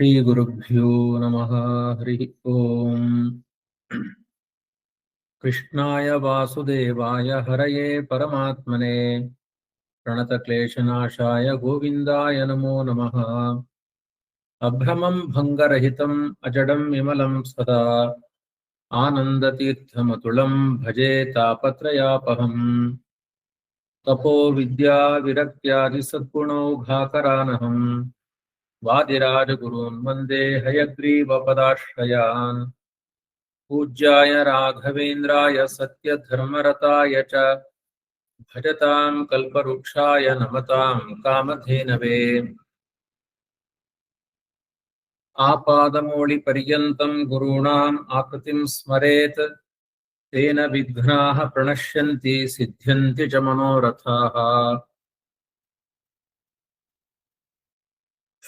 ஸ்ரீகுருப்போ நம ஹரி ஓம். கிருஷ்ணாய வாசுதேவாய ஹரையே பரமாத்மனே. பிரணதக்லேஷநாசாய கோவிந்தாய நமோ நம அப்ரமம் பங்கரஹிதம் அஜடம் விமலம் சதா. ஆனந்ததீர்த்தமதுளம் பஜே தாபத்ரயாபகம். தபோ வித்யா விரக்தியாதி சத்குணோ காகரானகம் वादिराजगुरून् वंदे हयग्रीवपदाश्रयान् पूज्याय राघवेन्द्राय सत्यधर्मरताय च। भजतां कल्पवृक्षाय नमतां कामधेनवे। आपादमौलिपर्यन्तं गुरूणाम् आकृतिं स्मरेत्। तेन विघ्नाः प्रणश्यन्ति, सिद्ध्यन्ति च मनोरथाः।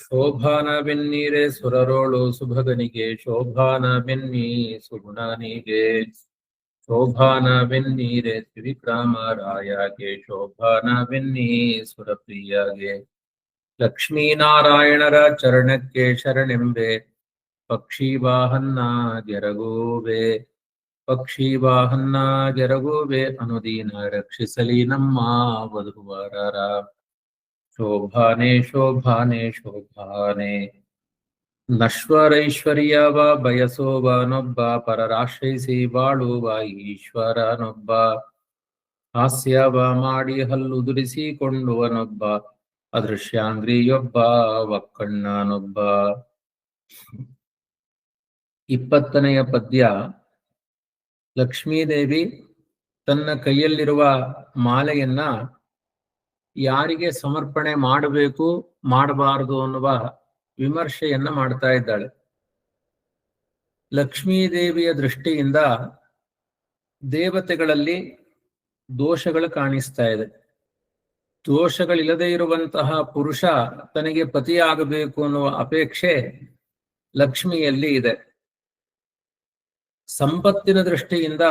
ಶೋಭಾನ ಬೆನ್ನೀರೆ ಸುರರೋಳು ಸುಭಗನಿಗೆ, ಶೋಭಾನ ಬೆನ್ನಿ ಸುಗುಣನಿಗೆ. ಶೋಭಾನ ಬೆನ್ನೀರೆ ತ್ರಿವಿಕ್ರಾಮರಾಯಗೆ, ಶೋಭಾನ ಬೆನ್ನಿ ಸುರಪ್ರಿಯಗೆ. ಲಕ್ಷ್ಮೀನಾರಾಯಣರ ಚರಣಕ್ಕೆ ಶರಣೆಂಬೆ ಪಕ್ಷಿ ವಾಹನ್ನ ಗೆರಗೋವೆ ಪಕ್ಷಿ ವಾಹನ್ನ ಗೆರಗೋವೆ ಅನುದೀನ ರಕ್ಷಿಸಲಿ ನಮ್ಮ ವಧುವರರ. ಶೋಭಾನೆ ಶೋಭಾನೆ ಶೋಭಾನೆ ನಶ್ವರೈಶ್ವರ್ಯವ ಬಯಸುವನೊಬ್ಬ ಪರರಾಶ್ರಯಿಸಿ ಬಾಳುವ ಈಶ್ವರನೊಬ್ಬ ಹಾಸ್ಯವ ಮಾಡಿ ಹಲ್ಲುದುರಿಸಿಕೊಂಡುವನೊಬ್ಬ ಅದೃಶ್ಯಾಂಗ್ರಿಯೊಬ್ಬ ಒಕ್ಕಣ್ಣನೊಬ್ಬ ಇಪ್ಪತ್ತನೆಯ ಪದ್ಯ ಲಕ್ಷ್ಮೀದೇವಿ ತನ್ನ ಕೈಯಲ್ಲಿರುವ ಮಾಲೆಯನ್ನ ಯಾರಿಗೆ ಸಮರ್ಪಣೆ ಮಾಡಬೇಕು, ಮಾಡಬಾರದು ಅನ್ನುವ ವಿಮರ್ಶೆಯನ್ನ ಮಾಡ್ತಾ ಇದ್ದಾಳೆ. ಲಕ್ಷ್ಮೀದೇವಿಯ ದೃಷ್ಟಿಯಿಂದ ದೇವತೆಗಳಲ್ಲಿ ದೋಷಗಳು ಕಾಣಿಸ್ತಾ ಇದೆ. ದೋಷಗಳಿಲ್ಲದೆ ಇರುವಂತಹ ಪುರುಷ ತನಗೆ ಪತಿಯಾಗಬೇಕು ಅನ್ನುವ ಅಪೇಕ್ಷೆ ಲಕ್ಷ್ಮಿಯಲ್ಲಿ ಇದೆ. ಸಂಪತ್ತಿನ ದೃಷ್ಟಿಯಿಂದ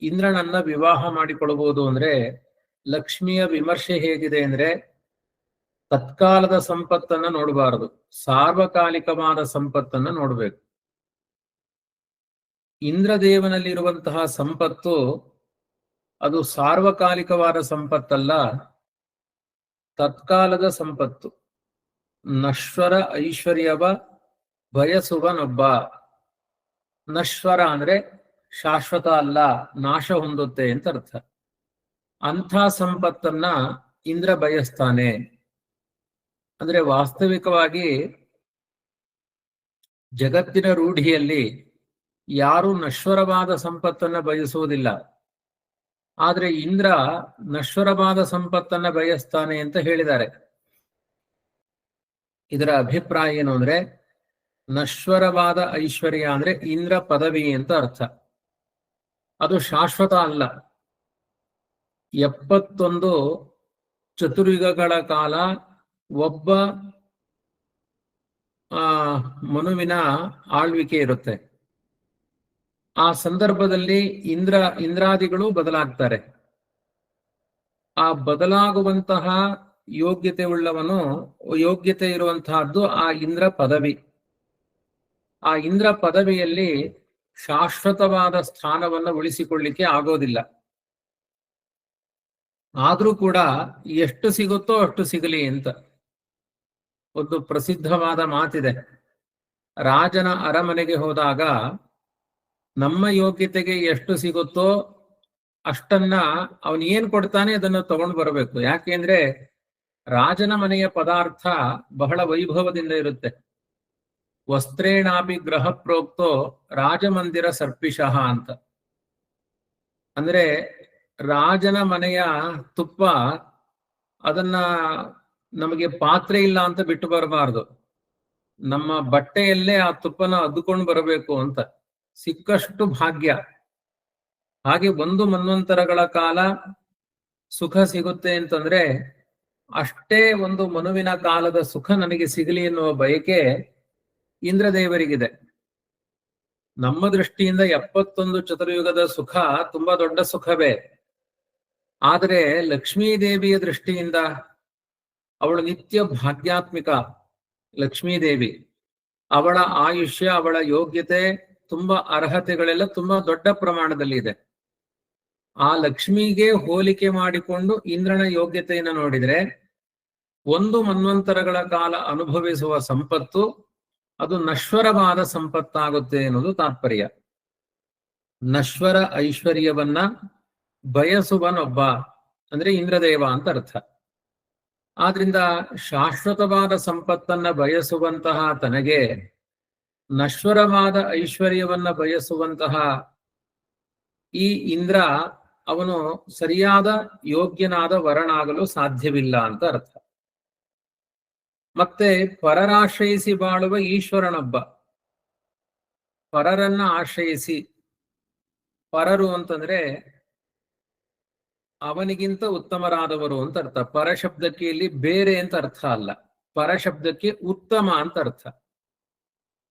ಇಂದ್ರನನ್ನ ವಿವಾಹ ಮಾಡಿಕೊಳ್ಬಹುದು ಅಂದ್ರೆ ಲಕ್ಷ್ಮಿಯ ವಿಮರ್ಶೆ ಹೇಗಿದೆ ಅಂದ್ರೆ ತತ್ಕಾಲದ ಸಂಪತ್ತನ್ನ ನೋಡಬಾರದು, ಸಾರ್ವಕಾಲಿಕವಾದ ಸಂಪತ್ತನ್ನ ನೋಡ್ಬೇಕು. ಇಂದ್ರದೇವನಲ್ಲಿರುವಂತಹ ಸಂಪತ್ತು ಅದು ಸಾರ್ವಕಾಲಿಕವಾದ ಸಂಪತ್ತಲ್ಲ, ತತ್ಕಾಲದ ಸಂಪತ್ತು. ನಶ್ವರ ಐಶ್ವರ್ಯವ ಬಯಸುವನೊಬ್ಬ. ನಶ್ವರ ಅಂದ್ರೆ ಶಾಶ್ವತ ಅಲ್ಲ, ನಾಶ ಹೊಂದುತ್ತೆ ಅಂತ ಅರ್ಥ. ಅಂಥ ಸಂಪತ್ತನ್ನ ಇಂದ್ರ ಬಯಸ್ತಾನೆ. ಅಂದ್ರೆ ವಾಸ್ತವಿಕವಾಗಿ ಜಗತ್ತಿನ ರೂಢಿಯಲ್ಲಿ ಯಾರು ನಶ್ವರವಾದ ಸಂಪತ್ತನ್ನ ಬಯಸುವುದಿಲ್ಲ. ಆದ್ರೆ ಇಂದ್ರ ನಶ್ವರವಾದ ಸಂಪತ್ತನ್ನ ಬಯಸ್ತಾನೆ ಅಂತ ಹೇಳಿದ್ದಾರೆ. ಇದರ ಅಭಿಪ್ರಾಯ ಏನು ಅಂದ್ರೆ ನಶ್ವರವಾದ ಐಶ್ವರ್ಯ ಅಂದ್ರೆ ಇಂದ್ರ ಪದವಿ ಅಂತ ಅರ್ಥ. ಅದು ಶಾಶ್ವತ ಅಲ್ಲ. ಎಪ್ಪತ್ತೊಂದು ಚತುರ್ಯುಗಗಳ ಕಾಲ ಒಬ್ಬ, ಆ, ಮನುವಿನ ಆಳ್ವಿಕೆ ಇರುತ್ತೆ. ಆ ಸಂದರ್ಭದಲ್ಲಿ ಇಂದ್ರ, ಇಂದ್ರಾದಿಗಳು ಬದಲಾಗ್ತಾರೆ. ಆ ಬದಲಾಗುವಂತಹ ಯೋಗ್ಯತೆ ಉಳ್ಳವನು, ಯೋಗ್ಯತೆ ಇರುವಂತಹದ್ದು ಆ ಇಂದ್ರ ಪದವಿ. ಆ ಇಂದ್ರ ಪದವಿಯಲ್ಲಿ ಶಾಶ್ವತವಾದ ಸ್ಥಾನವನ್ನು ಉಳಿಸಿಕೊಳ್ಳಿಕ್ಕೆ ಆಗೋದಿಲ್ಲ. ಆದ್ರೂ ಕೂಡ ಎಷ್ಟು ಸಿಗುತ್ತೋ ಅಷ್ಟು ಸಿಗಲಿ ಅಂತ ಒಂದು ಪ್ರಸಿದ್ಧವಾದ ಮಾತಿದೆ. ರಾಜನ ಅರಮನೆಗೆ ಹೋದಾಗ ನಮ್ಮ ಯೋಗ್ಯತೆಗೆ ಎಷ್ಟು ಸಿಗುತ್ತೋ ಅಷ್ಟನ್ನ ಅವನ್ ಏನ್ ಕೊಡ್ತಾನೆ ಅದನ್ನು ತಗೊಂಡು ಬರಬೇಕು. ಯಾಕೆಂದ್ರೆ ರಾಜನ ಮನೆಯ ಪದಾರ್ಥ ಬಹಳ ವೈಭವದಿಂದ ಇರುತ್ತೆ. ವಸ್ತ್ರೇಣಾಪಿ ಗ್ರಹ ಪ್ರೋಕ್ತೋ ರಾಜಮಂದಿರ ಸರ್ಪಿಶಃ ಅಂತ. ಅಂದ್ರೆ ರಾಜನ ಮನೆಯ ತುಪ್ಪ ಅದನ್ನ ನಮಗೆ ಪಾತ್ರೆ ಇಲ್ಲ ಅಂತ ಬಿಟ್ಟು ಬರಬಾರ್ದು. ನಮ್ಮ ಬಟ್ಟೆಯಲ್ಲೇ ಆ ತುಪ್ಪನ ಅದ್ದುಕೊಂಡು ಬರಬೇಕು ಅಂತ ಸಿಕ್ಕಷ್ಟು ಭಾಗ್ಯ. ಹಾಗೆ ಒಂದು ಮನ್ವಂತರಗಳ ಕಾಲ ಸುಖ ಸಿಗುತ್ತೆ ಅಂತಂದ್ರೆ ಅಷ್ಟೇ ಒಂದು ಮನುವಿನ ಕಾಲದ ಸುಖ ನನಗೆ ಸಿಗಲಿ ಎನ್ನುವ ಬಯಕೆ ಇಂದ್ರದೇವರಿಗಿದೆ. ನಮ್ಮ ದೃಷ್ಟಿಯಿಂದ ಎಪ್ಪತ್ತೊಂದು ಚತುರ್ಯುಗದ ಸುಖ ತುಂಬಾ ದೊಡ್ಡ ಸುಖವೇ. ಆದರೆ ಲಕ್ಷ್ಮೀ ದೇವಿಯ ದೃಷ್ಟಿಯಿಂದ ಅವಳು ನಿತ್ಯ ಭಾಗ್ಯಾತ್ಮಿಕ ಲಕ್ಷ್ಮೀದೇವಿ. ಅವಳ ಆಯುಷ್ಯ, ಅವಳ ಯೋಗ್ಯತೆ ತುಂಬಾ ಅರ್ಹತೆಗಳೆಲ್ಲ ತುಂಬಾ ದೊಡ್ಡ ಪ್ರಮಾಣದಲ್ಲಿ ಇದೆ ಆ ಲಕ್ಷ್ಮಿಗೆ ಹೋಲಿಕೆ ಮಾಡಿಕೊಂಡು ಇಂದ್ರನ ಯೋಗ್ಯತೆಯನ್ನು ನೋಡಿದ್ರೆ ಒಂದು ಮನ್ವಂತರಗಳ ಕಾಲ ಅನುಭವಿಸುವ ಸಂಪತ್ತು ಅದು ನಶ್ವರವಾದ ಸಂಪತ್ತಾಗುತ್ತೆ ಅನ್ನೋದು ತಾತ್ಪರ್ಯ. ನಶ್ವರ ಐಶ್ವರ್ಯವನ್ನ ಬಯಸುವನೊಬ್ಬ ಅಂದ್ರೆ ಇಂದ್ರದೇವ ಅಂತ ಅರ್ಥ. ಆದ್ರಿಂದ ಶಾಶ್ವತವಾದ ಸಂಪತ್ತನ್ನ ಬಯಸುವಂತಹ ತನಗೆ ನಶ್ವರವಾದ ಐಶ್ವರ್ಯವನ್ನ ಬಯಸುವಂತಹ ಈ ಇಂದ್ರ ಅವನು ಸರಿಯಾದ ಯೋಗ್ಯನಾದ ವರನಾಗಲು ಸಾಧ್ಯವಿಲ್ಲ ಅಂತ ಅರ್ಥ. ಮತ್ತೆ ಪರರಾಶ್ರಯಿಸಿ ಬಾಳುವ ಈಶ್ವರನೊಬ್ಬ. ಪರರನ್ನ ಆಶ್ರಯಿಸಿ ಪರರು ಅಂತಂದ್ರೆ ಅವನಿಗಿಂತ ಉತ್ತಮರಾದವರು ಅಂತ ಅರ್ಥ. ಪರಶಬ್ದಕ್ಕೆ ಇಲ್ಲಿ ಬೇರೆ ಅಂತ ಅರ್ಥ ಅಲ್ಲ. ಪರಶಬ್ದಕ್ಕೆ ಉತ್ತಮ ಅಂತ ಅರ್ಥ.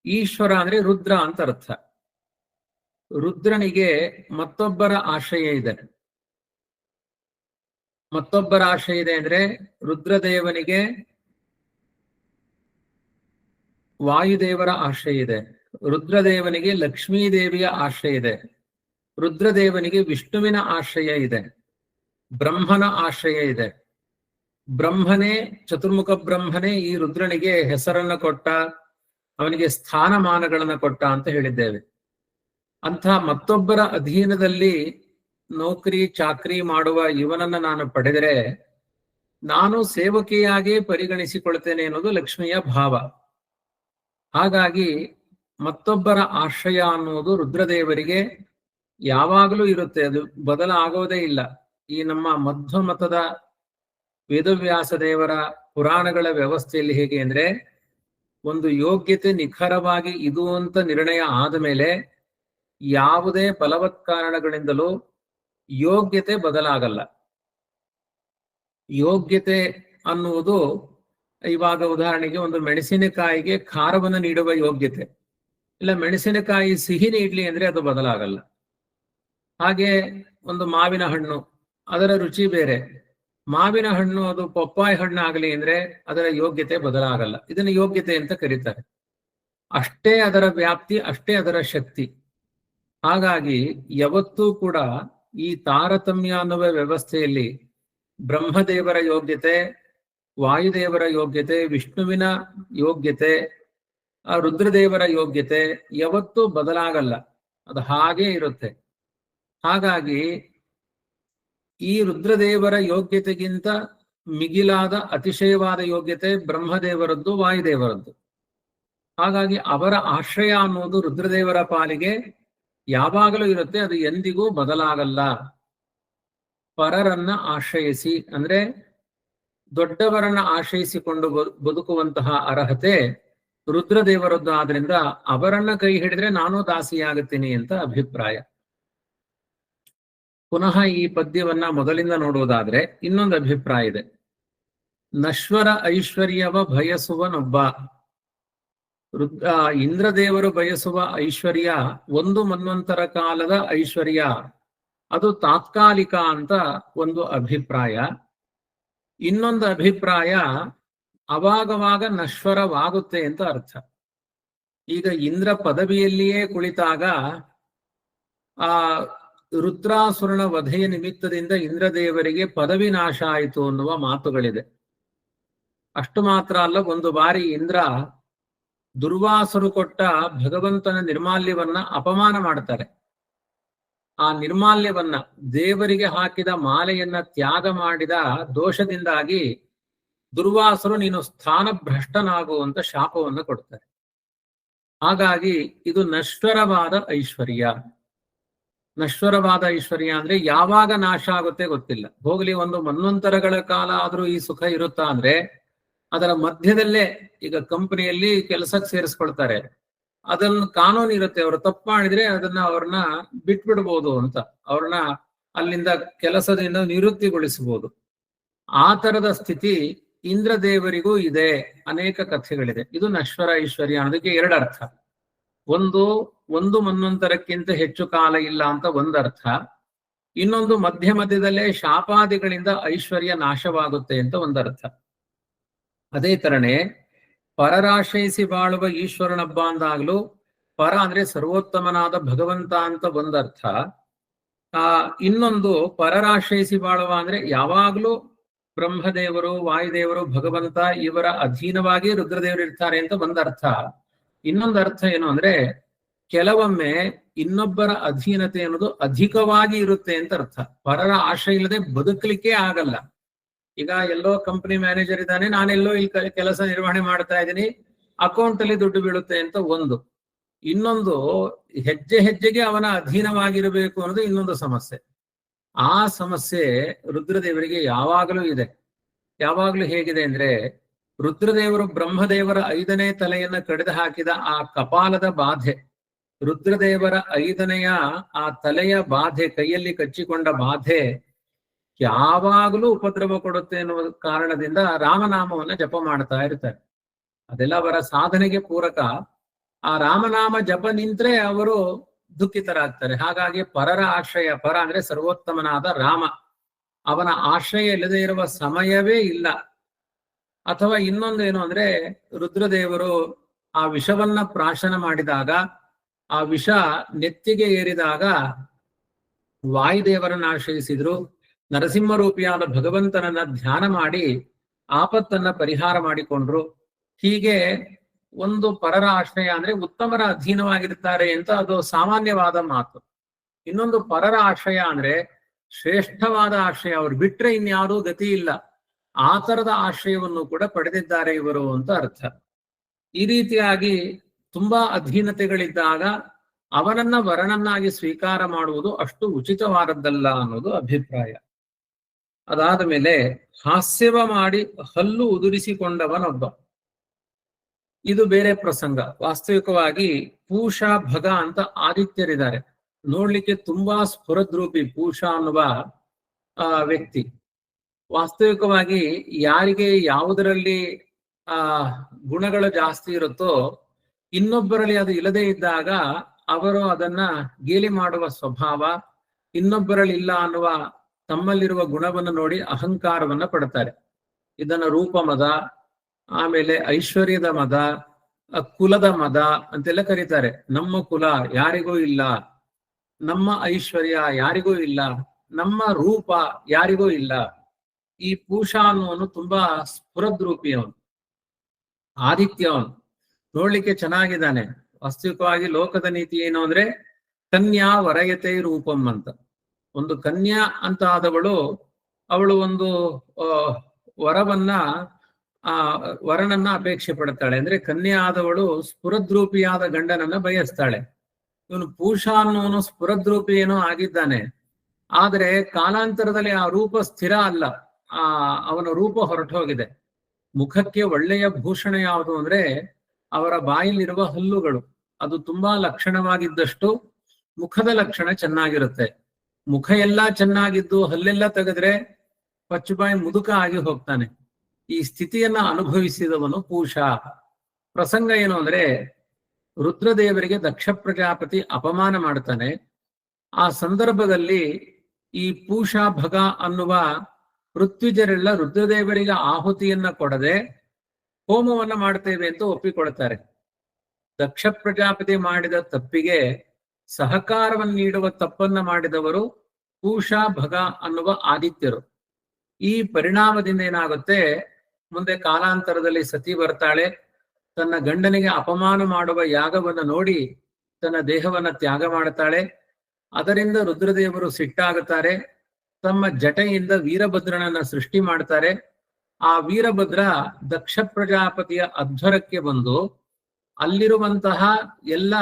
ಈಶ್ವರ ಅಂದ್ರೆ ರುದ್ರ ಅಂತ ಅರ್ಥ. ರುದ್ರನಿಗೆ ಮತ್ತೊಬ್ಬರ ಆಶಯ ಇದೆ. ಮತ್ತೊಬ್ಬರ ಆಶಯ ಇದೆ ಅಂದ್ರೆ ರುದ್ರದೇವನಿಗೆ ವಾಯುದೇವರ ಆಶಯ ಇದೆ. ರುದ್ರದೇವನಿಗೆ ಲಕ್ಷ್ಮೀ ದೇವಿಯ ಆಶಯ ಇದೆ. ರುದ್ರದೇವನಿಗೆ ವಿಷ್ಣುವಿನ ಆಶಯ ಇದೆ. ಬ್ರಹ್ಮನ ಆಶ್ರಯ ಇದೆ. ಬ್ರಹ್ಮನೇ, ಚತುರ್ಮುಖ ಬ್ರಹ್ಮನೇ ಈ ರುದ್ರನಿಗೆ ಹೆಸರನ್ನ ಕೊಟ್ಟ, ಅವನಿಗೆ ಸ್ಥಾನಮಾನಗಳನ್ನ ಕೊಟ್ಟ ಅಂತ ಹೇಳಿದ್ದೇವೆ. ಅಂಥ ಮತ್ತೊಬ್ಬರ ಅಧೀನದಲ್ಲಿ ನೌಕರಿ, ಚಾಕ್ರಿ ಮಾಡುವ ಇವನನ್ನ ನಾನು ಪಡೆದರೆ, ನಾನು ಸೇವಕಿಯಾಗಿ ಪರಿಗಣಿಸಿಕೊಳ್ತೇನೆ ಅನ್ನೋದು ಲಕ್ಷ್ಮಿಯ ಭಾವ. ಹಾಗಾಗಿ ಮತ್ತೊಬ್ಬರ ಆಶ್ರಯ ಅನ್ನುವುದು ರುದ್ರದೇವರಿಗೆ ಯಾವಾಗಲೂ ಇರುತ್ತೆ. ಅದು ಬದಲಾಗೋದೇ ಇಲ್ಲ. ಈ ನಮ್ಮ ಮಧ್ವ ಮತದ ವೇದವ್ಯಾಸ ದೇವರ ಪುರಾಣಗಳ ವ್ಯವಸ್ಥೆಯಲ್ಲಿ ಹೇಗೆ ಅಂದ್ರೆ, ಒಂದು ಯೋಗ್ಯತೆ ನಿಖರವಾಗಿ ಇದು ಅಂತ ನಿರ್ಣಯ ಆದ ಮೇಲೆ ಯಾವುದೇ ಫಲವತ್ ಕಾರಣಗಳಿಂದಲೂ ಯೋಗ್ಯತೆ ಬದಲಾಗಲ್ಲ. ಯೋಗ್ಯತೆ ಅನ್ನುವುದು ಇವಾಗ ಉದಾಹರಣೆಗೆ ಒಂದು ಮೆಣಸಿನಕಾಯಿಗೆ ಖಾರವನ್ನು ನೀಡುವ ಯೋಗ್ಯತೆ. ಇಲ್ಲ, ಮೆಣಸಿನಕಾಯಿ ಸಿಹಿ ನೀಡ್ಲಿ ಅಂದ್ರೆ ಅದು ಬದಲಾಗಲ್ಲ. ಹಾಗೆ ಒಂದು ಮಾವಿನ ಹಣ್ಣು ಅದರ ರುಚಿ ಬೇರೆ. ಮಾವಿನ ಹಣ್ಣು ಅದು ಪಪ್ಪಾಯಿ ಹಣ್ಣು ಆಗಲಿ ಅಂದ್ರೆ ಅದರ ಯೋಗ್ಯತೆ ಬದಲಾಗಲ್ಲ. ಇದನ್ನು ಯೋಗ್ಯತೆ ಅಂತ ಕರೀತಾರೆ. ಅಷ್ಟೇ ಅದರ ವ್ಯಾಪ್ತಿ, ಅಷ್ಟೇ ಅದರ ಶಕ್ತಿ. ಹಾಗಾಗಿ ಯಾವತ್ತೂ ಕೂಡ ಈ ತಾರತಮ್ಯ ಅನ್ನುವ ವ್ಯವಸ್ಥೆಯಲ್ಲಿ ಬ್ರಹ್ಮದೇವರ ಯೋಗ್ಯತೆ, ವಾಯುದೇವರ ಯೋಗ್ಯತೆ, ವಿಷ್ಣುವಿನ ಯೋಗ್ಯತೆ, ಆ ರುದ್ರದೇವರ ಯೋಗ್ಯತೆ ಯಾವತ್ತೂ ಬದಲಾಗಲ್ಲ. ಅದು ಹಾಗೇ ಇರುತ್ತೆ. ಹಾಗಾಗಿ ಈ ರುದ್ರದೇವರ ಯೋಗ್ಯತೆಗಿಂತ ಮಿಗಿಲಾದ ಅತಿಶಯವಾದ ಯೋಗ್ಯತೆ ಬ್ರಹ್ಮದೇವರದ್ದು, ವಾಯುದೇವರದ್ದು. ಹಾಗಾಗಿ ಅವರ ಆಶ್ರಯ ಅನ್ನೋದು ರುದ್ರದೇವರ ಪಾಲಿಗೆ ಯಾವಾಗಲೂ ಇರುತ್ತೆ, ಅದು ಎಂದಿಗೂ ಬದಲಾಗಲ್ಲ. ಪರರನ್ನ ಆಶ್ರಯಿಸಿ, ಅಂದ್ರೆ ದೊಡ್ಡವರನ್ನ ಆಶ್ರಯಿಸಿಕೊಂಡು ಬದುಕುವಂತಹ ಅರ್ಹತೆ ರುದ್ರದೇವರದ್ದು ಆದ್ರಿಂದ ಅವರನ್ನ ಕೈ ಹಿಡಿದ್ರೆ ನಾನು ದಾಸಿಯಾಗುತ್ತೀನಿ ಅಂತ ಅಭಿಪ್ರಾಯ. ಪುನಃ ಈ ಪದ್ಯವನ್ನ ಮೊದಲಿಂದ ನೋಡುವುದಾದ್ರೆ ಇನ್ನೊಂದು ಅಭಿಪ್ರಾಯ ಇದೆ. ನಶ್ವರ ಐಶ್ವರ್ಯವ ಬಯಸುವನೊಬ್ಬ ರುದ್ರ ಇಂದ್ರದೇವರು ಬಯಸುವ ಐಶ್ವರ್ಯ ಒಂದು ಮನ್ವಂತರ ಕಾಲದ ಐಶ್ವರ್ಯ. ಅದು ತಾತ್ಕಾಲಿಕ ಅಂತ ಒಂದು ಅಭಿಪ್ರಾಯ. ಇನ್ನೊಂದು ಅಭಿಪ್ರಾಯ, ಅವಾಗವಾಗ ನಶ್ವರವಾಗುತ್ತೆ ಅಂತ ಅರ್ಥ. ಈಗ ಇಂದ್ರ ಪದವಿಯಲ್ಲಿಯೇ ಕುಳಿತಾಗ, ಆ ರುದ್ರಾಸುರನ ವಧೆಯ ನಿಮಿತ್ತದಿಂದ ಇಂದ್ರದೇವರಿಗೆ ಪದವಿ ನಾಶ ಆಯಿತು ಅನ್ನುವ ಮಾತುಗಳಿದೆ. ಅಷ್ಟು ಮಾತ್ರ ಅಲ್ಲ, ಒಂದು ಬಾರಿ ಇಂದ್ರ ದುರ್ವಾಸರು ಕೊಟ್ಟ ಭಗವಂತನ ನಿರ್ಮಾಲ್ಯವನ್ನ ಅಪಮಾನ ಮಾಡ್ತಾರೆ. ಆ ನಿರ್ಮಾಲ್ಯವನ್ನ ದೇವರಿಗೆ ಹಾಕಿದ ಮಾಲೆಯನ್ನ ತ್ಯಾಗ ಮಾಡಿದ ದೋಷದಿಂದಾಗಿ ದುರ್ವಾಸರು ನೀನು ಸ್ಥಾನ ಭ್ರಷ್ಟನಾಗುವಂತ ಶಾಪವನ್ನು ಕೊಡ್ತಾರೆ. ಹಾಗಾಗಿ ಇದು ನಶ್ವರವಾದ ಐಶ್ವರ್ಯ. ನಶ್ವರವಾದ ಐಶ್ವರ್ಯ ಅಂದ್ರೆ ಯಾವಾಗ ನಾಶ ಆಗುತ್ತೆ ಗೊತ್ತಿಲ್ಲ. ಹೋಗ್ಲಿ ಒಂದು ಮನ್ವಂತರಗಳ ಕಾಲ ಆದ್ರೂ ಈ ಸುಖ ಇರುತ್ತಾ ಅಂದ್ರೆ ಅದರ ಮಧ್ಯದಲ್ಲೇ ಈಗ ಕಂಪನಿಯಲ್ಲಿ ಕೆಲಸಕ್ಕೆ ಸೇರಿಸ್ಕೊಳ್ತಾರೆ. ಅದನ್ನ ಕಾನೂನು ಇರುತ್ತೆ, ಅವರು ತಪ್ಪು ಮಾಡಿದ್ರೆ ಅದನ್ನ ಅವ್ರನ್ನ ಬಿಟ್ಬಿಡ್ಬೋದು ಅಂತ. ಅವ್ರನ್ನ ಅಲ್ಲಿಂದ ಕೆಲಸದಿಂದ ನಿವೃತ್ತಿಗೊಳಿಸಬಹುದು ಆ ತರದ ಸ್ಥಿತಿ ಇಂದ್ರದೇವರಿಗೂ ಇದೆ. ಅನೇಕ ಕಥೆಗಳಿದೆ. ಇದು ನಶ್ವರ ಐಶ್ವರ್ಯ ಅನ್ನೋದಕ್ಕೆ ಎರಡು ಅರ್ಥ ಒಂದು ಒಂದು ಮನ್ವಂತರಕ್ಕಿಂತ ಹೆಚ್ಚು ಕಾಲ ಇಲ್ಲ ಅಂತ ಒಂದರ್ಥ. ಇನ್ನೊಂದು ಮಧ್ಯ ಮಧ್ಯದಲ್ಲೇ ಶಾಪಾದಿಗಳಿಂದ ಐಶ್ವರ್ಯ ನಾಶವಾಗುತ್ತೆ ಅಂತ ಒಂದರ್ಥ. ಅದೇ ತರನೇ ಪರರಾಶಯಿಸಿ ಬಾಳುವ ಈಶ್ವರನಬ್ಬ ಅಂದಾಗ್ಲೂ ಪರ ಅಂದ್ರೆ ಸರ್ವೋತ್ತಮನಾದ ಭಗವಂತ ಅಂತ ಒಂದರ್ಥ. ಆ, ಇನ್ನೊಂದು ಪರರಾಶ್ರಯಿಸಿ ಬಾಳುವ ಅಂದ್ರೆ ಯಾವಾಗ್ಲೂ ಬ್ರಹ್ಮದೇವರು, ವಾಯುದೇವರು, ಭಗವಂತ ಇವರ ಅಧೀನವಾಗಿ ರುದ್ರದೇವರು ಇರ್ತಾರೆ ಅಂತ ಒಂದರ್ಥ. ಇನ್ನೊಂದು ಅರ್ಥ ಏನು ಅಂದ್ರೆ ಕೆಲವೊಮ್ಮೆ ಇನ್ನೊಬ್ಬರ ಅಧೀನತೆ ಅನ್ನೋದು ಅಧಿಕವಾಗಿ ಇರುತ್ತೆ ಅಂತ ಅರ್ಥ. ಪರರ ಆಶೆ ಇಲ್ಲದೆ ಬದುಕಲಿಕ್ಕೆ ಆಗಲ್ಲ. ಈಗ ಎಲ್ಲೋ ಕಂಪನಿ ಮ್ಯಾನೇಜರ್ ಇದ್ದಾನೆ, ನಾನೆಲ್ಲೋ ಇಲ್ಲಿ ಕೆಲಸ ನಿರ್ವಹಣೆ ಮಾಡ್ತಾ ಇದ್ದೀನಿ ಅಕೌಂಟ್ ಅಲ್ಲಿ ದುಡ್ಡು ಬೀಳುತ್ತೆ ಅಂತ ಒಂದು. ಇನ್ನೊಂದು, ಹೆಜ್ಜೆ ಹೆಜ್ಜೆಗೆ ಅವನ ಅಧೀನವಾಗಿರಬೇಕು ಅನ್ನೋದು ಇನ್ನೊಂದು ಸಮಸ್ಯೆ. ಆ ಸಮಸ್ಯೆ ರುದ್ರದೇವರಿಗೆ ಯಾವಾಗಲೂ ಇದೆ. ಯಾವಾಗಲೂ ಹೇಗಿದೆ ಅಂದ್ರೆ, ರುದ್ರದೇವರು ಬ್ರಹ್ಮದೇವರ ಐದನೇ ತಲೆಯನ್ನ ಕಡಿದು ಹಾಕಿದ ಆ ಕಪಾಲದ ಬಾಧೆ. ರುದ್ರದೇವರ ಐದನೆಯ ಆ ತಲೆಯ ಬಾಧೆ, ಕೈಯಲ್ಲಿ ಕಚ್ಚಿಕೊಂಡ ಬಾಧೆ ಯಾವಾಗಲೂ ಉಪದ್ರವ ಕೊಡುತ್ತೆ ಎನ್ನುವ ಕಾರಣದಿಂದ ರಾಮನಾಮವನ್ನ ಜಪ ಮಾಡ್ತಾ ಇರ್ತಾರೆ. ಅದೆಲ್ಲ ಅವರ ಸಾಧನೆಗೆ ಪೂರಕ. ಆ ರಾಮನಾಮ ಜಪ ನಿಂತ್ರೆ ಅವರು ದುಃಖಿತರಾಗ್ತಾರೆ. ಹಾಗಾಗಿ ಪರರ ಆಶ್ರಯ, ಪರ ಅಂದ್ರೆ ಸರ್ವೋತ್ತಮನಾದ ರಾಮ. ಅವನ ಆಶ್ರಯ ಇಲ್ಲದೆ ಇರುವ ಸಮಯವೇ ಇಲ್ಲ. ಅಥವಾ ಇನ್ನೊಂದು ಏನು ಅಂದ್ರೆ ರುದ್ರದೇವರು ಆ ವಿಷವನ್ನ ಪ್ರಾಶನ ಮಾಡಿದಾಗ ಆ ವಿಷ ನೆತ್ತಿಗೆ ಏರಿದಾಗ ವಾಯುದೇವರನ್ನ ಆಶ್ರಯಿಸಿದ್ರು. ನರಸಿಂಹ ರೂಪಿಯಾದ ಭಗವಂತನನ್ನ ಧ್ಯಾನ ಮಾಡಿ ಆಪತ್ತನ್ನ ಪರಿಹಾರ ಮಾಡಿಕೊಂಡ್ರು. ಹೀಗೆ ಒಂದು ಪರರ ಆಶ್ರಯ ಅಂದ್ರೆ ಉತ್ತಮರ ಅಧೀನವಾಗಿರ್ತಾರೆ ಅಂತ ಅದು ಸಾಮಾನ್ಯವಾದ ಮಾತು. ಇನ್ನೊಂದು ಪರರ ಆಶ್ರಯ ಅಂದ್ರೆ ಶ್ರೇಷ್ಠವಾದ ಆಶ್ರಯ, ಅವ್ರು ಬಿಟ್ರೆ ಇನ್ಯಾರೂ ಗತಿ ಇಲ್ಲ. ಆ ತರದ ಆಶ್ರಯವನ್ನು ಕೂಡ ಪಡೆದಿದ್ದಾರೆ ಇವರು ಅಂತ ಅರ್ಥ. ಈ ರೀತಿಯಾಗಿ ತುಂಬಾ ಅಧೀನತೆಗಳಿದ್ದಾಗ ಅವನನ್ನ ವರನನ್ನಾಗಿ ಸ್ವೀಕಾರ ಮಾಡುವುದು ಅಷ್ಟು ಉಚಿತವಾದದ್ದಲ್ಲ ಅನ್ನೋದು ಅಭಿಪ್ರಾಯ. ಅದಾದ ಮೇಲೆ ಹಾಸ್ಯವ ಮಾಡಿ ಹಲ್ಲು ಉದುರಿಸಿಕೊಂಡವನೊಬ್ಬ. ಇದು ಬೇರೆ ಪ್ರಸಂಗ. ವಾಸ್ತವಿಕವಾಗಿ ಪೂಷ ಭಗ ಅಂತ ಆದಿತ್ಯರಿದ್ದಾರೆ. ನೋಡ್ಲಿಕ್ಕೆ ತುಂಬಾ ಸ್ಫುರದ್ರೂಪಿ ಪೂಷ ಅನ್ನುವ ವ್ಯಕ್ತಿ. ವಾಸ್ತವಿಕವಾಗಿ ಯಾರಿಗೆ ಯಾವುದರಲ್ಲಿ, ಆ, ಗುಣಗಳು ಜಾಸ್ತಿ ಇರುತ್ತೋ ಇನ್ನೊಬ್ಬರಲ್ಲಿ ಅದು ಇಲ್ಲದೆ ಇದ್ದಾಗ ಅವರು ಅದನ್ನ ಗೇಲಿ ಮಾಡುವ ಸ್ವಭಾವ, ಇನ್ನೊಬ್ಬರಲ್ಲಿ ಇಲ್ಲ ಅನ್ನುವ ತಮ್ಮಲ್ಲಿರುವ ಗುಣವನ್ನು ನೋಡಿ ಅಹಂಕಾರವನ್ನ ಪಡ್ತಾರೆ. ಇದನ್ನ ರೂಪಮದ ಆಮೇಲೆ ಐಶ್ವರ್ಯದ ಮದ ಕುಲದ ಮದ ಅಂತೆಲ್ಲ ಕರೀತಾರೆ. ನಮ್ಮ ಕುಲ ಯಾರಿಗೂ ಇಲ್ಲ, ನಮ್ಮ ಐಶ್ವರ್ಯ ಯಾರಿಗೂ ಇಲ್ಲ, ನಮ್ಮ ರೂಪ ಯಾರಿಗೂ ಇಲ್ಲ. ಈ ಪೂಷಾ ಅನ್ನುವನು ತುಂಬಾ ಸ್ಫುರದ್ರೂಪಿ ಅವನು ಆದಿತ್ಯ ನೋಡ್ಲಿಕ್ಕೆ ಚೆನ್ನಾಗಿದ್ದಾನೆ. ವಾಸ್ತವಿಕವಾಗಿ ಲೋಕದ ನೀತಿ ಏನು ಅಂದ್ರೆ ಕನ್ಯಾ ವರಯತೆ ರೂಪಂ ಅಂತ. ಒಂದು ಕನ್ಯಾ ಅಂತ ಆದವಳು, ಅವಳು ಒಂದು ವರವನ್ನ, ಆ, ವರನನ್ನ ಅಪೇಕ್ಷೆ ಪಡ್ತಾಳೆ. ಅಂದ್ರೆ ಕನ್ಯಾ ಆದವಳು ಸ್ಫುರದ್ರೂಪಿಯಾದ ಗಂಡನನ್ನ ಬಯಸ್ತಾಳೆ. ಇವನು ಪೂಷಾ ಅನ್ನೋನು ಸ್ಫುರದ್ರೂಪಿ ಏನೋ ಆಗಿದ್ದಾನೆ. ಆದರೆ ಕಾಲಾಂತರದಲ್ಲಿ ಆ ರೂಪ ಸ್ಥಿರ ಅಲ್ಲ. ಆ, ಅವನ ರೂಪ ಹೊರಟೋಗಿದೆ. ಮುಖಕ್ಕೆ ಒಳ್ಳೆಯ ಭೂಷಣ ಯಾವುದು ಅಂದ್ರೆ ಅವರ ಬಾಯಲ್ಲಿರುವ ಹಲ್ಲುಗಳು. ಅದು ತುಂಬಾ ಲಕ್ಷಣವಾಗಿದ್ದಷ್ಟು ಮುಖದ ಲಕ್ಷಣ ಚೆನ್ನಾಗಿರುತ್ತೆ. ಮುಖ ಎಲ್ಲಾ ಚೆನ್ನಾಗಿದ್ದು ಹಲ್ಲೆಲ್ಲ ತೆಗೆದ್ರೆ ಪಚ್ಚುಬಾಯಿ ಮುದುಕ ಆಗಿ ಹೋಗ್ತಾನೆ. ಈ ಸ್ಥಿತಿಯನ್ನ ಅನುಭವಿಸಿದವನು ಪೂಷ. ಪ್ರಸಂಗ ಏನು ಅಂದ್ರೆ, ರುದ್ರದೇವರಿಗೆ ದಕ್ಷ ಪ್ರಜಾಪತಿ ಅಪಮಾನ ಮಾಡ್ತಾನೆ. ಆ ಸಂದರ್ಭದಲ್ಲಿ ಈ ಪೂಷ ಭಗ ಅನ್ನುವ ಋತ್ವಿಜರೆಲ್ಲ ರುದ್ರದೇವರಿಗೆ ಆಹುತಿಯನ್ನ ಕೊಡದೆ ಹೋಮವನ್ನ ಮಾಡ್ತೇವೆ ಅಂತ ಒಪ್ಪಿಕೊಳ್ತಾರೆ. ದಕ್ಷ ಪ್ರಜಾಪತಿ ಮಾಡಿದ ತಪ್ಪಿಗೆ ಸಹಕಾರವನ್ನು ನೀಡುವ ತಪ್ಪನ್ನ ಮಾಡಿದವರು ಪೂಷ ಭಗ ಅನ್ನುವ ಆದಿತ್ಯರು. ಈ ಪರಿಣಾಮದಿಂದ ಏನಾಗುತ್ತೆ? ಮುಂದೆ ಕಾಲಾಂತರದಲ್ಲಿ ಸತಿ ಬರ್ತಾಳೆ. ತನ್ನ ಗಂಡನಿಗೆ ಅಪಮಾನ ಮಾಡುವ ಯಾಗವನ್ನ ನೋಡಿ ತನ್ನ ದೇಹವನ್ನ ತ್ಯಾಗ ಮಾಡುತ್ತಾಳೆ ಅದರಿಂದ ರುದ್ರದೇವರು ಸಿಟ್ಟಾಗುತ್ತಾರೆ. ತಮ್ಮ ಜಟೆಯಿಂದ ವೀರಭದ್ರನನ್ನ ಸೃಷ್ಟಿ ಮಾಡ್ತಾರೆ. ಆ ವೀರಭದ್ರ ದಕ್ಷ ಪ್ರಜಾಪತಿಯ ಅಧ್ವರಕ್ಕೆ ಬಂದು ಅಲ್ಲಿರುವಂತಹ ಎಲ್ಲ,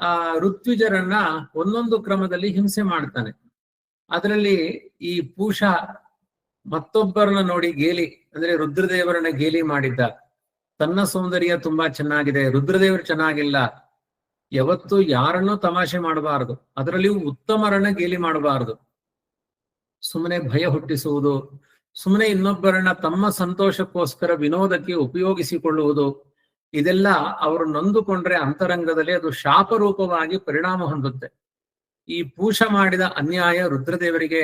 ಆ, ಋತ್ವಿಜರನ್ನ ಒಂದೊಂದು ಕ್ರಮದಲ್ಲಿ ಹಿಂಸೆ ಮಾಡ್ತಾನೆ. ಅದರಲ್ಲಿ ಈ ಪೂಷ ಮತ್ತೊಬ್ಬರನ್ನ ನೋಡಿ ಗೇಲಿ, ಅಂದ್ರೆ ರುದ್ರದೇವರನ್ನ ಗೇಲಿ ಮಾಡಿದ್ದ. ತನ್ನ ಸೌಂದರ್ಯ ತುಂಬಾ ಚೆನ್ನಾಗಿದೆ, ರುದ್ರದೇವರು ಚೆನ್ನಾಗಿಲ್ಲ. ಯಾವತ್ತು ಯಾರನ್ನು ತಮಾಷೆ ಮಾಡಬಾರದು, ಅದರಲ್ಲಿಯೂ ಉತ್ತಮರನ್ನ ಗೇಲಿ ಮಾಡಬಾರದು. ಸುಮ್ಮನೆ ಭಯ ಹುಟ್ಟಿಸುವುದು ಸುಮ್ಮನೆ ಇನ್ನೊಬ್ಬರನ್ನ ತಮ್ಮ ಸಂತೋಷಕ್ಕೋಸ್ಕರ ವಿನೋದಕ್ಕೆ ಉಪಯೋಗಿಸಿಕೊಳ್ಳುವುದು, ಇದೆಲ್ಲ ಅವರು ನೊಂದುಕೊಂಡ್ರೆ ಅಂತರಂಗದಲ್ಲಿ ಅದು ಶಾಪರೂಪವಾಗಿ ಪರಿಣಾಮ ಹೊಂದುತ್ತೆ. ಈ ಪೂಷ ಮಾಡಿದ ಅನ್ಯಾಯ ರುದ್ರದೇವರಿಗೆ,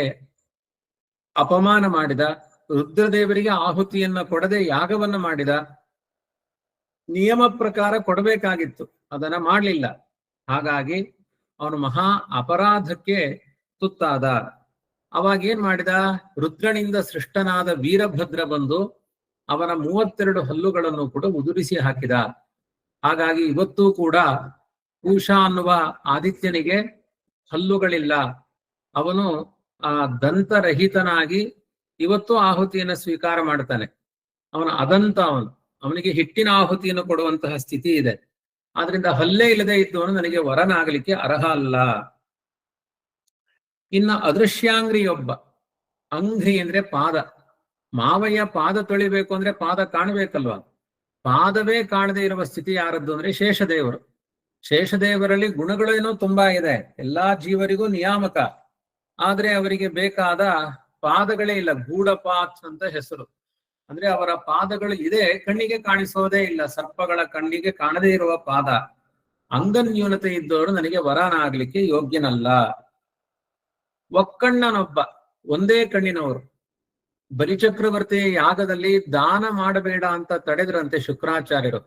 ಅಪಮಾನ ಮಾಡಿದ ರುದ್ರದೇವರಿಗೆ ಆಹುತಿಯನ್ನ ಕೊಡದೆ ಯಾಗವನ್ನ ಮಾಡಿದ, ನಿಯಮ ಪ್ರಕಾರ ಕೊಡಬೇಕಾಗಿತ್ತು, ಅದನ್ನ ಮಾಡಲಿಲ್ಲ. ಹಾಗಾಗಿ ಅವನು ಮಹಾ ಅಪರಾಧಕ್ಕೆ ತುತ್ತಾದ. ಅವಾಗ ಏನ್ ಮಾಡಿದ? ರುದ್ರನಿಂದ ಸೃಷ್ಟನಾದ ವೀರಭದ್ರ ಬಂದು ಅವನ ಮೂವತ್ತೆರಡು ಹಲ್ಲುಗಳನ್ನು ಕೂಡ ಉದುರಿಸಿ ಹಾಕಿದ. ಹಾಗಾಗಿ ಇವತ್ತೂ ಕೂಡ ಕೂಶ ಅನ್ನುವ ಆದಿತ್ಯನಿಗೆ ಹಲ್ಲುಗಳಿಲ್ಲ. ಅವನು ಆ ದಂತರಹಿತನಾಗಿ ಇವತ್ತು ಆಹುತಿಯನ್ನು ಸ್ವೀಕಾರ ಮಾಡ್ತಾನೆ. ಅವನ ಅದಂತ ಅವನು. ಅವನಿಗೆ ಹಿಟ್ಟಿನ ಆಹುತಿಯನ್ನು ಕೊಡುವಂತಹ ಸ್ಥಿತಿ ಇದೆ. ಆದ್ರಿಂದ ಹಲ್ಲೇ ಇಲ್ಲದೆ ಇದ್ದವನು ನನಗೆ ವರನಾಗಲಿಕ್ಕೆ ಅರ್ಹ ಅಲ್ಲ. ಇನ್ನ ಅದೃಶ್ಯಾಂಗ್ರಿಯೊಬ್ಬ. ಅಂಗ್ರಿ ಅಂದ್ರೆ ಪಾದ. ಮಾವಯ್ಯ ಪಾದ ತೊಳಿಬೇಕು ಅಂದ್ರೆ ಪಾದ ಕಾಣಬೇಕಲ್ವಾ? ಪಾದವೇ ಕಾಣದೇ ಇರುವ ಸ್ಥಿತಿ ಯಾರದ್ದು ಅಂದ್ರೆ ಶೇಷದೇವರು. ಶೇಷದೇವರಲ್ಲಿ ಗುಣಗಳೇನೋ ತುಂಬಾ ಇದೆ. ಎಲ್ಲಾ ಜೀವರಿಗೂ ನಿಯಾಮಕ. ಆದ್ರೆ ಅವರಿಗೆ ಬೇಕಾದ ಪಾದಗಳೇ ಇಲ್ಲ. ಗೂಢಪಾತ್ ಅಂತ ಹೆಸರು. ಅಂದ್ರೆ ಅವರ ಪಾದಗಳು ಇದೆ, ಕಣ್ಣಿಗೆ ಕಾಣಿಸೋದೇ ಇಲ್ಲ. ಸರ್ಪಗಳ ಕಣ್ಣಿಗೆ ಕಾಣದೇ ಇರುವ ಪಾದ. ಅಂಗನ್ಯೂನತೆ ಇದ್ದವರು ನನಗೆ ವರನ ಆಗ್ಲಿಕ್ಕೆ ಯೋಗ್ಯನಲ್ಲ. ಒಕ್ಕಣ್ಣನೊಬ್ಬ, ಒಂದೇ ಕಣ್ಣಿನವರು. ಬಲಿಚಕ್ರವರ್ತಿ ಯಾಗದಲ್ಲಿ ದಾನ ಮಾಡಬೇಡ ಅಂತ ತಡೆದ್ರಂತೆ ಶುಕ್ರಾಚಾರ್ಯರು.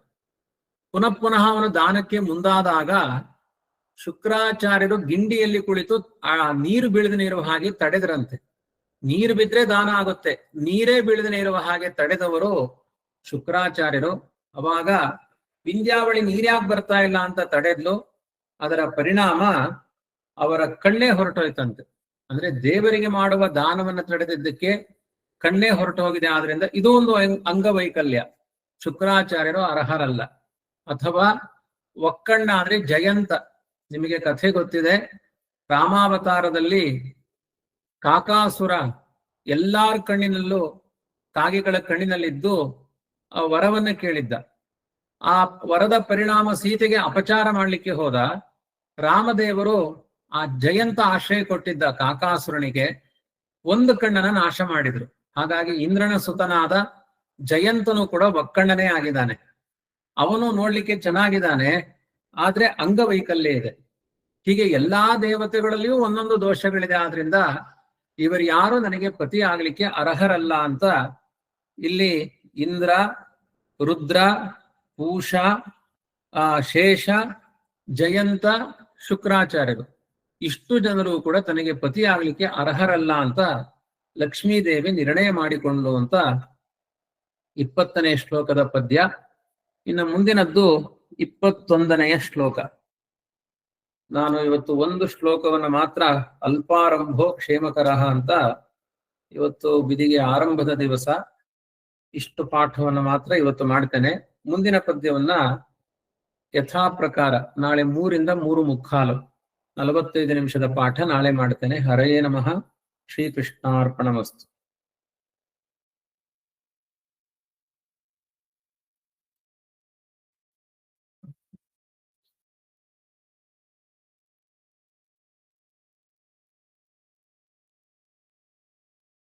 ಪುನಃ ಪುನಃ ಅವನು ದಾನಕ್ಕೆ ಮುಂದಾದಾಗ ಶುಕ್ರಾಚಾರ್ಯರು ಗಿಂಡಿಯಲ್ಲಿ ಕುಳಿತು ಆ ನೀರು ಬೀಳದನೆ ಇರುವ ಹಾಗೆ ತಡೆದ್ರಂತೆ. ನೀರು ಬಿದ್ರೆ ದಾನ ಆಗುತ್ತೆ. ನೀರೇ ಬೀಳದನೆ ಇರುವ ಹಾಗೆ ತಡೆದವರು ಶುಕ್ರಾಚಾರ್ಯರು. ಅವಾಗ ವಿಂಧ್ಯಾವಳಿ ನೀರ್ಯಾಕ್ ಬರ್ತಾ ಇಲ್ಲ ಅಂತ ತಡೆದ್ಲು. ಅದರ ಪರಿಣಾಮ ಅವರ ಕಣ್ಣೇ ಹೊರಟೋಯ್ತಂತೆ. ಅಂದ್ರೆ ದೇವರಿಗೆ ಮಾಡುವ ದಾನವನ್ನ ತಡೆದಿದ್ದಕ್ಕೆ ಕಣ್ಣೇ ಹೊರಟು ಹೋಗಿದೆ. ಆದ್ರಿಂದ ಇದು ಒಂದು ಅಂಗ್- ಅಂಗವೈಕಲ್ಯ. ಶುಕ್ರಾಚಾರ್ಯರು ಅರ್ಹರಲ್ಲ. ಅಥವಾ ಒಕ್ಕಣ್ಣ ಆದ್ರೆ ಜಯಂತ. ನಿಮಗೆ ಕಥೆ ಗೊತ್ತಿದೆ. ರಾಮಾವತಾರದಲ್ಲಿ ಕಾಕಾಸುರ ಎಲ್ಲಾರ ಕಣ್ಣಿನಲ್ಲೂ, ಕಾಗೆಗಳ ಕಣ್ಣಿನಲ್ಲಿದ್ದು ಆ ವರವನ್ನ ಕೇಳಿದ್ದ. ಆ ವರದ ಪರಿಣಾಮ ಸೀತೆಗೆ ಅಪಚಾರ ಮಾಡ್ಲಿಕ್ಕೆ ಹೋದ ರಾಮದೇವರು ಆ ಜಯಂತ ಆಶ್ರಯ ಕೊಟ್ಟಿದ್ದ ಕಾಕಾಸುರನಿಗೆ ಒಂದು ಕಣ್ಣನ ನಾಶ ಮಾಡಿದ್ರು. ಹಾಗಾಗಿ ಇಂದ್ರನ ಸುತನಾದ ಜಯಂತನು ಕೂಡ ಒಕ್ಕಣ್ಣನೇ ಆಗಿದ್ದಾನೆ. ಅವನು ನೋಡ್ಲಿಕ್ಕೆ ಚೆನ್ನಾಗಿದ್ದಾನೆ, ಆದ್ರೆ ಅಂಗವೈಕಲ್ಯ ಇದೆ. ಹೀಗೆ ಎಲ್ಲಾ ದೇವತೆಗಳಲ್ಲಿಯೂ ಒಂದೊಂದು ದೋಷಗಳಿದೆ. ಆದ್ರಿಂದ ಇವರು ಯಾರು ನನಗೆ ಪತಿ ಆಗ್ಲಿಕ್ಕೆ ಅರ್ಹರಲ್ಲ ಅಂತ ಇಲ್ಲಿ ಇಂದ್ರ, ರುದ್ರ ಪೂಷ ಆ ಶೇಷ, ಜಯಂತ, ಶುಕ್ರಾಚಾರ್ಯರು. ಇಷ್ಟು ಜನರು ಕೂಡ ತನಗೆ ಪತಿ ಆಗ್ಲಿಕ್ಕೆ ಅರ್ಹರಲ್ಲ ಅಂತ ಲಕ್ಷ್ಮೀದೇವಿ ನಿರ್ಣಯ ಮಾಡಿಕೊಂಡು ಅಂತ ಇಪ್ಪತ್ತನೇ ಶ್ಲೋಕದ ಪದ್ಯ. ಇನ್ನು ಮುಂದಿನದ್ದು ಇಪ್ಪತ್ತೊಂದನೆಯ ಶ್ಲೋಕ. ನಾನು ಇವತ್ತು ಒಂದು ಶ್ಲೋಕವನ್ನ ಮಾತ್ರ ಅಲ್ಪಾರಂಭೋ ಕ್ಷೇಮಕರಃ ಅಂತ ಇವತ್ತು ಬಿದಿಗೆ ಆರಂಭದ ದಿವಸ ಇಷ್ಟು ಪಾಠವನ್ನ ಮಾತ್ರ ಇವತ್ತು ಮಾಡ್ತೇನೆ. ಮುಂದಿನ ಪದ್ಯವನ್ನ ಯಥಾ ಪ್ರಕಾರ ನಾಳೆ ಮೂರಿಂದ ಮೂರು ಮುಕ್ಕಾಲು. ನಲವತ್ತೈದು ನಿಮಿಷದ ಪಾಠ ನಾಳೆ ಮಾಡ್ತೇನೆ. ಹರಯೇ ನಮಃ. ಶ್ರೀಕೃಷ್ಣಾರ್ಪಣಮಸ್ತು.